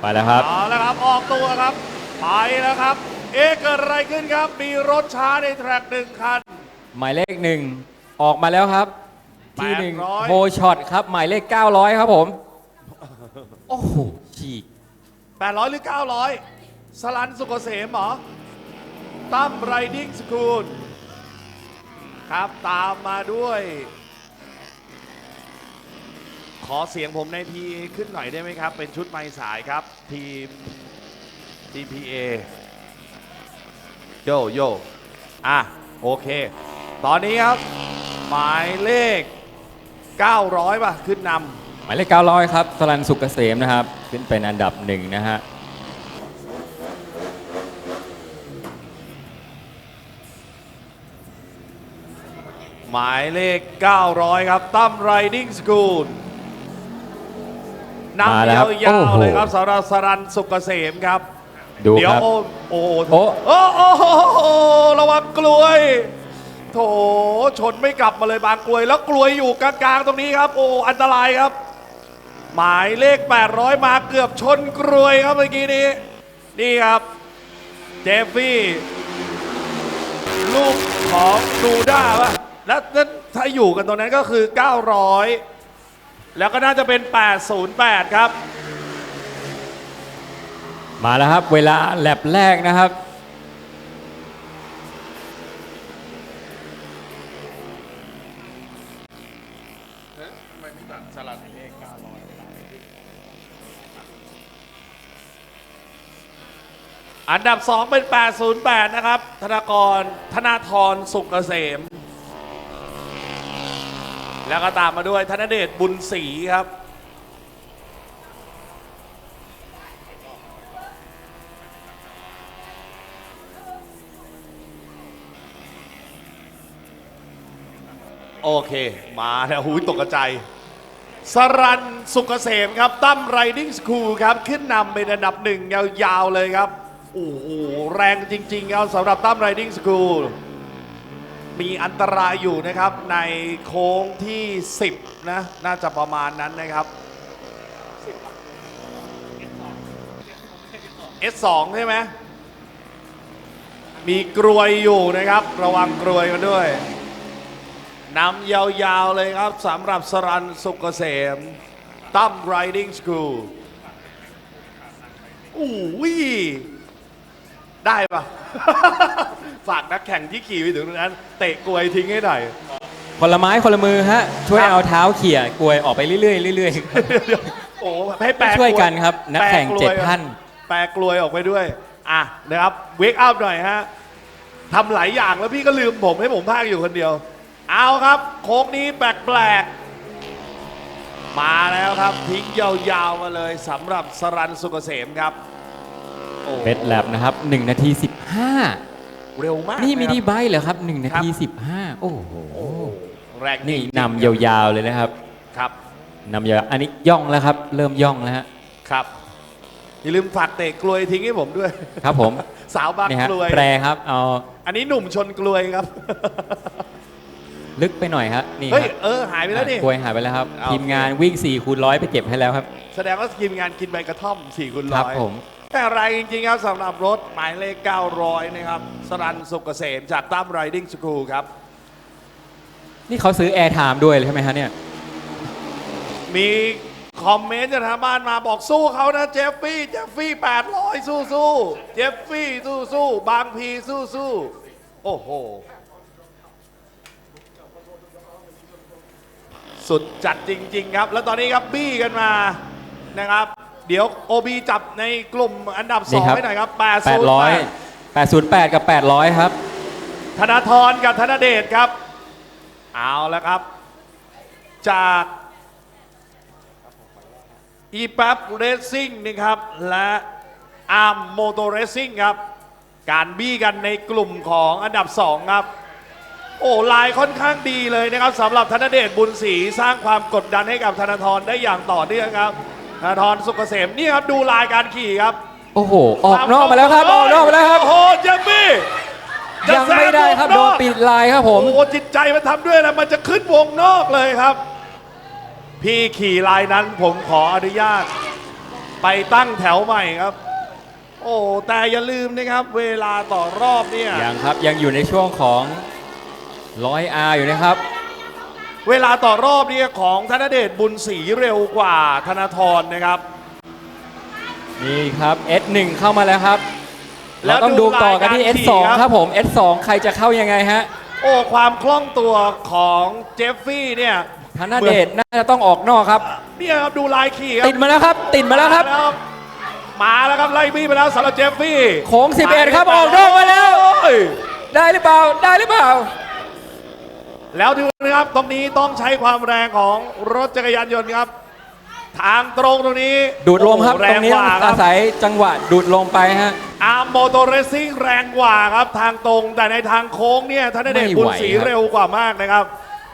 ไปแล้วครับเอาแล้วครับออกตัวครับ ไปแล้วครับ เอ๊ะเกิดอะไรขึ้นครับ มีรถช้าในแทร็กหนึ่งคัน หมายเลขหนึ่งออกมาแล้วครับ ที่หนึ่ง800โฮช็อตครับ หมายเลข 900 ครับผม โอ้โหฉีก 800 หรือ 900 สลันสุกเกษมเหรอ ตั้มไรดิ้งสคูล ครับตามมาด้วย ขอเสียงผมในพีขึ้นหน่อยได้ไหมครับ เป็นชุดไม้สายครับ ทีม TPA โยโยอะ โอเค ตอนนี้ครับ หมายเลข 900 ป่ะ ขึ้นนำหมายเลข900 ครับสลันสุกเกษมนะครับ ขึ้นเป็นอันดับหนึ่งนะฮะหมายเลข 900 ครับตั้มไรดิ้งสกูล นำมาแล้วยาโอ้วโห ๆเลยครับสำหรับสรันสุกเกษมครับ ดูเดี๋ยวครับ โอ้โอ้โอ้ โอ้โอ้โหระวังกลวย โถชนไม่กลับมาเลยบางกลวย แล้วกลวยอยู่กลางๆตรงนี้ครับ โอ้อันตรายครับ หมายเลข 800 มาเกือบชนกลวยครับเมื่อกี้นี้ นี่ครับ เจฟฟี่ ลูกของดูด้าป่ะแล้วแล้วถ้าอยู่กันตรงนั้นก็คือ 900 แล้วก็น่าจะเป็น 808 ครับ มาแล้วครับ เวลาแลบแรกนะครับ อันดับ 2 เป็น 808 นะครับ ธนากร ธนาธร สุกเกษม แล้วก็ตามมาด้วยธนเดชบุญศรีครับ โอเค มาแล้วหูยตกใจ สรันสุกเกษมครับตั้มไรดิ้งสคูลครับ ขึ้นนำเป็นอันดับหนึ่งยาวๆเลยครับ โอ้โห แรงจริงๆครับสำหรับตั้มไรดิ้งสคูล มีอันตรายอยู่นะครับในโค้งที่ 10 นะ น่าจะประมาณนั้นนะครับ S2 ใช่ไหมมีกรวยอยู่นะครับ ระวังกรวยกันด้วยนำยาวๆเลยครับสำหรับสรันสุกเกษมตั้ม riding school อู้วิ ได้ปะ ฝากนักแข่งที่ขี่ไปถึงตรงนั้น เตะกลวยทิ้งให้หน่อย คนละไม้คนละมือฮะ ช่วยครับ เอาเท้าเขี่ยกลวยออกไปเรื่อยๆเรื่อยๆครับโอ้ให้แปลช่วยกลกันครับนักแข่งปลเจ็ดลวยท่าน แปลกลวยออกไปด้วย อะนะครับเวกอัพหน่อยฮะทำหลายอย่างแล้วพี่ก็ลืมผมให้ผมพากอยู่คนเดียว เอาครับ โค้งนี้แปลกๆมาแล้วครับทิ้งยาวๆมาเลยสำหรับสรันสุกเกษมครับโอ้ เบสแลบนะครับ1นาที 15 เร็วมากนี่มินิะครับ ไบค์เหรอครับ1นาครับที 15 โอ้โห โอ้แรงนี่จริงๆนำยาวๆเลยนะครับครับ นำยาวอันนี้ย่องแล้วครับ เริ่มย่องแล้วฮะครับ อย่าลืมฝากเตะกลวยทิ้งให้ผมด้วย ครับผม สาวบางนี่ฮะกลวย แปรครับ เอาอันนี้หนุ่มชนกลวยครับ ลึกไปหน่อยครับนี่เฮ้ยครับเออ หายไปแล้วนี่ กลวยหายไปแล้วครับ เอา ทีมงานวิ่ง4คูณร้อยไปเก็บให้แล้วครับ แสดงว่าทีมงานกินใบกระท่อม4คูณคร้รัอบยผม แต่ไรจริงๆครับสำหรับรถหมายเลข 900 นะครับ สรันสุกเกษมจากตั้มไรดิ้งสกูลครับ นี่เขาซื้อแอร์ไทม์ด้วยเลยใช่ไหมฮะเนี่ย มีคอมเมนต์จากทางบ้านมาบอกสู้เขานะเจฟฟี่ เจฟฟี่ 800 สู้สู้เจฟฟี่สู้สู้บางพีสู้สู้โอ้โห สุดจัดจริง ๆ ครับ แล้วตอนนี้ครับบี้กันมานะครับ เดี๋ยว OB จับในกลุ่มอันดับนี่ครับ2ให้หน่อยครับ800 808 กับ 800 ครับ ธนาธรกับธนเดชครับ เอาแล้วครับ จาก e p a p Racing นะครับ และ Arm Motor Racing ครับ การบี้กันในกลุ่มของอันดับ 2 ครับ โอ้ลายค่อนข้างดีเลยนะครับสำหรับธนเดชบุญศรีสร้างความกดดันให้กับธนาธรได้อย่างต่อเนื่องครับ ธนาธรสุกเกษมนี่ครับดูลายการขี่ครับโอ้โห ออกนอกมาแล้วครับ ออกนอกมาแล้วครับ โอ้โหเจมมี่จะยังไม่ได้ครับแซงโดวนงปิดลายครับผม โอ้โหจิตใจมันทำด้วยนะมันจะขึ้นวงนอกเลยครับ พี่ขี่ลายนั้นผมขออนุญาต ไปตั้งแถวใหม่ครับ โอ้แต่อย่าลืมนะครับ เวลาต่อรอบเนี่ยยังครับยังอยู่ในช่วงของร้อยอาอยู่นะครับ เวลาต่อรอบเนี่ยของธนเดชบุญศรีเร็วกว่าธนาธรนะครับ นี่ครับ S1 เข้ามาแล้วครับ แล้เราวต้องดูต่อกันที่ดูรายการขี่ S2 ครับครับผม S2 ใครจะเข้ายังไงฮะโอ้ความคล่องตัวของเจฟฟี่เนี่ยธนเดชน่าจะต้องออกนอกครับ เนี่ยครับดูลายขี่ครัติดมาแล้วครับ ติดมาแล้วครับ มาแล้วครับไล่บี้ไปแล้วสำหรับเจฟฟี่โค้ง11 ครับออกนอกมาแล้ว โอ้ยได้หรือเปล่า ได้หรือเปล่า แล้วดู นะครับ ตรงนี้ต้องใช้ความแรงของรถจักรยานยนต์ครับ ทางตรงตรงนี้ดูดลมครับ โอ้โหแรตรงงนี้กต้องว่าครัอาบศัยจังหวะดูดลมไปฮะ อาร์มโมโตเรซซิ่งแรงกว่าครับ ทางตรงแต่ในทางโค้งเนี่ยธนเดชไม่ไหวบุญศรีครับ เร็วกว่ามากนะครับ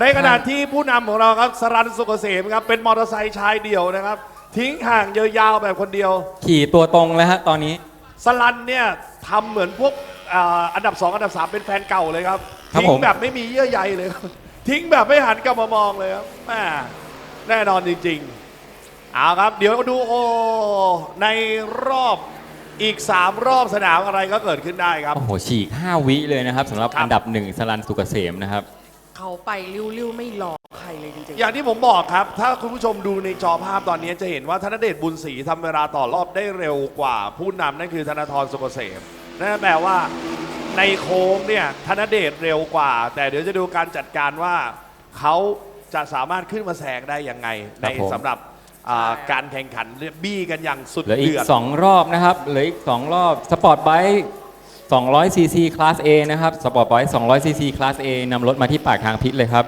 ในขณะที่ผู้นำของเราครับสรันสุกเกษมครับเป็นมอเตอร์ไซค์ชายเดี่ยวนะครับ ทิ้งห่างยาวๆแบบคนเดียว ขี่ตัวตรงแล้วฮะตอนนี้ สลันเนี่ยทำเหมือนพวกอ่าอันดับ 2 อันดับ 3 เป็นแฟนเก่าเลยครับครับทิ้งผม แบบไม่มีเยื่อใยเลยครับ ทิ้งแบบไม่หันกลับมามองเลยครับแม่แน่นอนจริงๆเอาครับ เดี๋ยวดูโอในรอบอีก 3 รอบสนามอะไรก็เกิดขึ้นได้ครับ โอ้โหฉีก 5 วิเลยนะครับสำหรับครับ อันดับหนึ่งสลันสุกเกษมนะครับ เขาไปริ้วๆ ไม่รอใครเลยจริงอย่างที่ผมบอกครับ ถ้าคุณผู้ชมดูในจอภาพตอนนี้จะเห็นว่าธนเดชบุญศรีทำเวลาต่อรอบได้เร็วกว่า ผู้นำนั่นคือธนาธรสุกเกษมนั่นแปลว่า ในโค้งเนี่ยธนเดชเร็วกว่า แต่เดี๋ยวจะดูการจัดการว่าเขาจะสามารถขึ้นมาแซงได้ยังไงคในรับผม สำหรับอ่าการแข่งขันบี้กันอย่างสุดเหลืออีกเดือด 2 รอบนะครับ เหลืออีก 2 รอบสปอร์ตไบค์200 cc คลาส A นะครับสปอร์ตไบค์200 cc คลาส A นำรถมาที่ปากทางพิษเลยครับ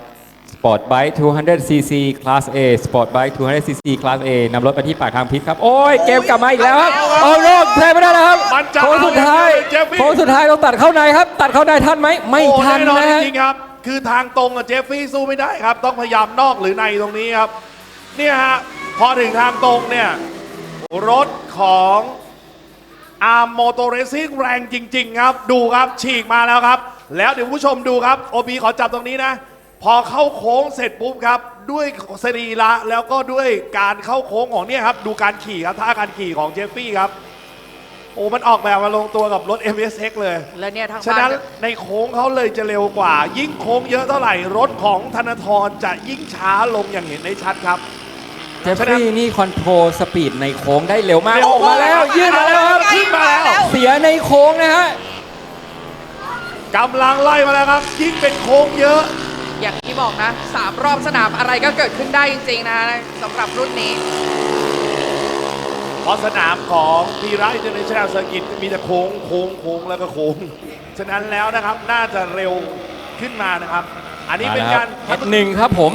สปอร์ตไบค์200 cc คลาส A สปอร์ตไบค์200 cc คลาส A นำรถมาที่ปากทางพิษครับ โอ้ย เกมกลับมาอีกแล้วครับโอ้โห แพ้ไม่ได้แล้วครับมันจะโค้งสุดท้ายเอาอย่างเดียวเลยเจฟฟี่ โค้งสุดท้ายต้องตัดเข้าในครับ ตัดเข้าในทันไหมไม่โอ้ทันแน่นอนนะฮะจริงๆครับ คือทางตรงกับเจฟฟี่สู้ไม่ได้ครับ ต้องพยายามนอกหรือในตรงนี้ครับ เนี่ยฮะ พอถึงทางตรงเนี่ย รถของอาร์มโมโตเรซิ่งแรงจริง ๆ ครับ ดูครับฉีกมาแล้วครับ แล้วเดี๋ยวผู้ชมดูครับโอบีขอจับตรงนี้นะ พอเข้าโค้งเสร็จปุ๊บครับ ด้วยสรีระแล้วก็ด้วยการเข้าโค้งของเนี่ยครับ ดูการขี่ครับท่าการขี่ของเจฟฟี่ครับโอ้มันออกแบบมาลงตัวกับรถ MSX เลยๆแล้วเนี่ยทางฉะบ้านั้นนในโค้งเขาเลยจะเร็วกว่า ยิ่งโค้งเยอะเท่าไหร่รถของธนทรจะยิ่งช้าลงอย่างเห็นได้ชัดครับ เจฟฟรีย์นี่คอนโทรลสปีดในโค้งได้เร็วมากเร็วออกมาแล้ว ยืดมาแล้วครับ ขึ้นมาแล้ว เสียในโค้งนะฮะ กำลังไล่มาแล้วครับ ยิ่งเป็นโค้งเยอะ อย่างที่บอกนะสามรอบสนามอะไรก็เกิดขึ้นได้จริงๆนะสำหรับรุ่นนี้ เพราะสนามของพีระอินเตอร์เนชั่นแนลเซอร์กิตมีแต่โค้งโค้งโค้งแล้วก็โค้ง ฉะนั้นแล้วนะครับน่าจะเร็วขึ้นมานะครับ อันนี้เป็นการเอสหนึ่งครับผม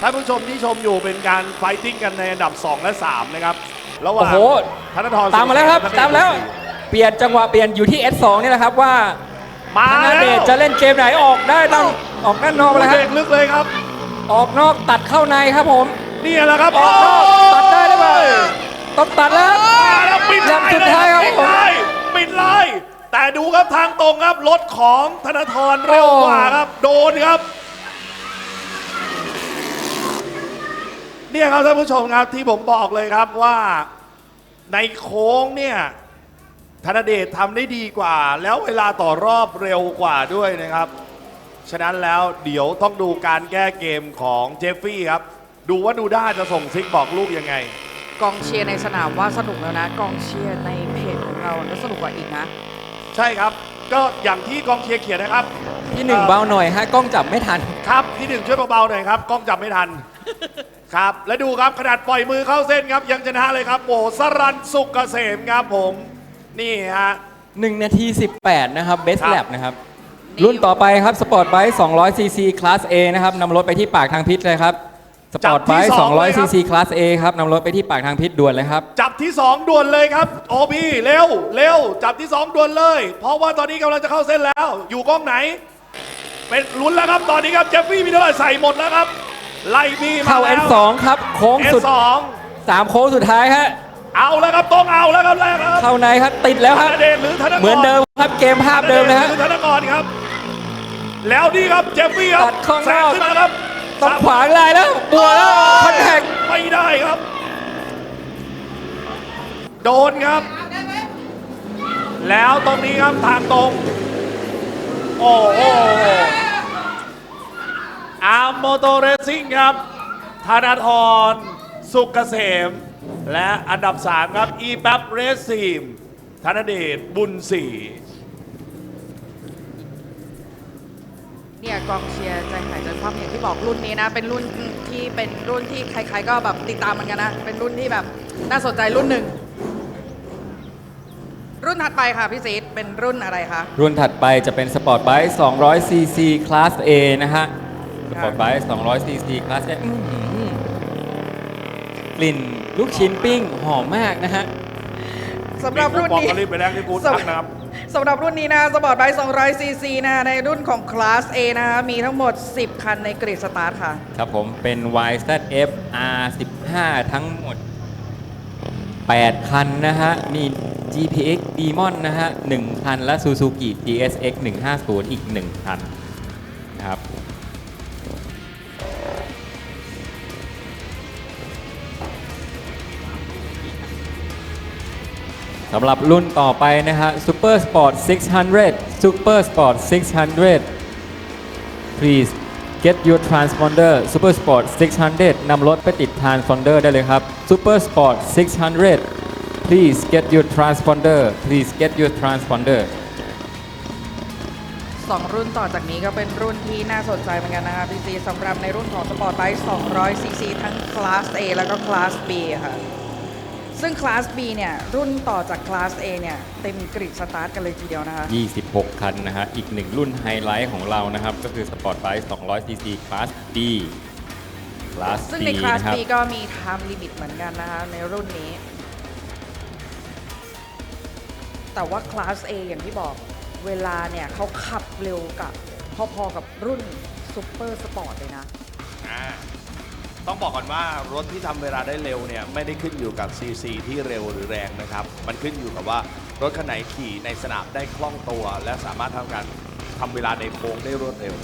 ท่านผู้ชมที่ชมอยู่เป็นการไฟติ้งกันในอันดับ 2 และ 3 นะครับระหว่างโอ้โหธนทรตามมาแล้วครับตามแล้ว เปลี่ยนจังหวะเปลี่ยนอยู่ที่ S2 นี่แหละครับว่ามาธนาแล้วเดชจะเล่นเกมไหนออกได้ตั้งออกด้านนอกไปเบแล้วรฮะกลึกเลยครับ ออกนอกตัดเข้าในครับผม นี่แหละครับออกนอกตัดได้หรือเปล่า ต้องตัดแล้วมาแล้วปิดอย่างไล่สุดเลยท้ายครับปิดผมไล่ปิดไล่แต่ดูครับทางตรงครับรถของธนาธรเร็วกว่าครับ โดนครับ เนี่ยครับท่านผู้ชมครับที่ผมบอกเลยครับว่าในโค้งเนี่ยธนเดชทำได้ดีกว่า แล้วเวลาต่อรอบเร็วกว่าด้วยนะครับ ฉะนั้นแล้วเดี๋ยวต้องดูการแก้เกมของเจฟฟี่ครับ ดูว่าดูด้าจะส่งซิกบอกลูกยังไง กองเชียร์ในสนามว่าสนุกแล้วนะ กองเชียร์ในเพจของเราก็สนุกกว่าอีกนะ ใช่ครับ ก็อย่างที่กองเชียร์เขียนนะครับที่หนึ่งเบาหน่อยฮะกล้องจับไม่ทัน ครับที่หนึ่งช่วยเบาๆหน่อยครับกล้องจับไม่ทันครับ และดูครับขนาดปล่อยมือเข้าเส้นครับ ยังชนะเลยครับโอ้โหสรันสุกเกษมครับผม นี่ฮะ1นาที 18 นะครับ Best ครับ Lap นะครับนี่รุ่นต่อไปครับ Sport Bike 200 cc Class A นะครับนำรถไปที่ปากทางพิษเลยครับ Sport จับที่ Bike สองเลยครับ200 cc Class A ครับนำรถไปที่ปากทางพิษด่วนเลยครับ จับที่ 2ด่วนเลยครับโอพีเร็วเร็วจับที่ 2ด่วนเลย เพราะว่าตอนนี้กำลังจะเข้าเส้นแล้ว อยู่กล้องไหน เป็นลุ้นแล้วครับตอนนี้ครับเจฟฟี่มีเท่าไหร่ใส่หมดแล้วครับ ไล่บีมาเข้า แล้ว N2 ครับ โค้งสุด S2 3โค้งสุดท้ายฮะ เอาแล้วครับต้องเอาแล้วครับแรกแล้วครับเข้าในครับ ติดแล้วธครับ นเดชหรือธนกรเหมือนเดิมครับ เกมภาพเดิมเลยฮะ ธนดชหรือธนกรครับ แล้วนี่ครับเจฟฟี่ครัตับดข้างนอก แซงขึ้นมาครับ ต้องขวางลายแล้วบัวแล้วคอนแทคไม่ได้ครับ โดนครับ แล้วตรงนี้ครับทางตรง โอ้โหอาร์มโมโตเรซิ่งครับธนาธรสุกเกษม และอันดับ 3 ครับ อีแป๊บเรสซีมธนเดชบุญศรี เนี่ยกองเชียร์ใจหายใจคว่ำอย่างที่บอกรุ่นนี้นะ เป็นรุ่นที่เป็นรุ่นที่ใครๆก็แบบติดตามเหมือนกันนะ เป็นรุ่นที่แบบน่าสนใจรุ่นหนึ่ง รุ่นถัดไปค่ะพี่ซีดเป็นรุ่นอะไรคะรุ่นถัดไปจะเป็น Sport Bike 200 cc Class A นะฮะ Sport Bike 200 cc Class A อื้อหือกลิ่นลูกชิ้นปิ้งหอมมากนะฮะสำหรับรุ่นมีคูปองนี้ก็รีบไปแลกที่บูธสำทักนะครับ สำหรับรุ่นนี้นะสปอร์ตไบค์200 cc นะในรุ่นของคลาส A นะคะมีทั้งหมด 10 คันในกริดสตาร์ทค่ะ ครับผมเป็น YZF R15 ทั้งหมด 8 คันนะฮะ มี GPX Demon นะฮะ 1 คัน และ Suzuki GSX 150 อีก 1 คัน สำหรับรุ่นต่อไปนะฮะ Super Sport 600 Super Sport 600 please get your transponder Super Sport 600 นำรถไปติด transponder ได้เลยครับ Super Sport 600 please get your transponder please get your transponder สองรุ่นต่อจากนี้ก็เป็นรุ่นที่น่าสนใจเหมือนกันนะคะพี่ซีสำหรับในรุ่นของสปอร์ตไบค์200 cc ทั้ง Class A แล้วก็ Class B ค่ะ ซึ่ง Class B เนี่ยรุ่นต่อจาก Class A เนี่ยเต็มกริดสตาร์ทกันเลยทีเดียวนะคะ 26 คันนะฮะ อีกหนึ่งรุ่นไฮไลท์ของเรานะครับ ก็คือ Sport Bike 200 cc Class B Class ซึ่ง B ใน Class นะครับ B ก็มี time limit เหมือนกันนะคะในรุ่นนี้ แต่ว่า Class A อย่างที่บอกเวลาเนี่ยเขาขับเร็วกับพอๆกับรุ่น Super Sport เลยนะ อ่า ต้องบอกก่อนว่ารถที่ทำเวลาได้เร็วเนี่ยไม่ได้ขึ้นอยู่กับ CC ที่เร็วหรือแรงนะครับ มันขึ้นอยู่กับว่ารถคันไหนขี่ในสนามได้คล่องตัว และสามารถทำการทำเวลาในโค้งได้รวดเร็ว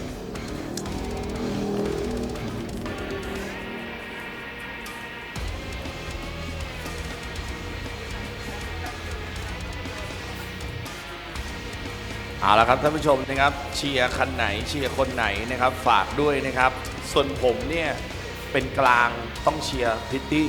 เอาละครับท่านผู้ชมนะครับเชียร์คันไหนเชียร์คนไหนนะครับฝากด้วยนะครับ ส่วนผมเนี่ย เป็นกลางต้องเชียร์พิตตี้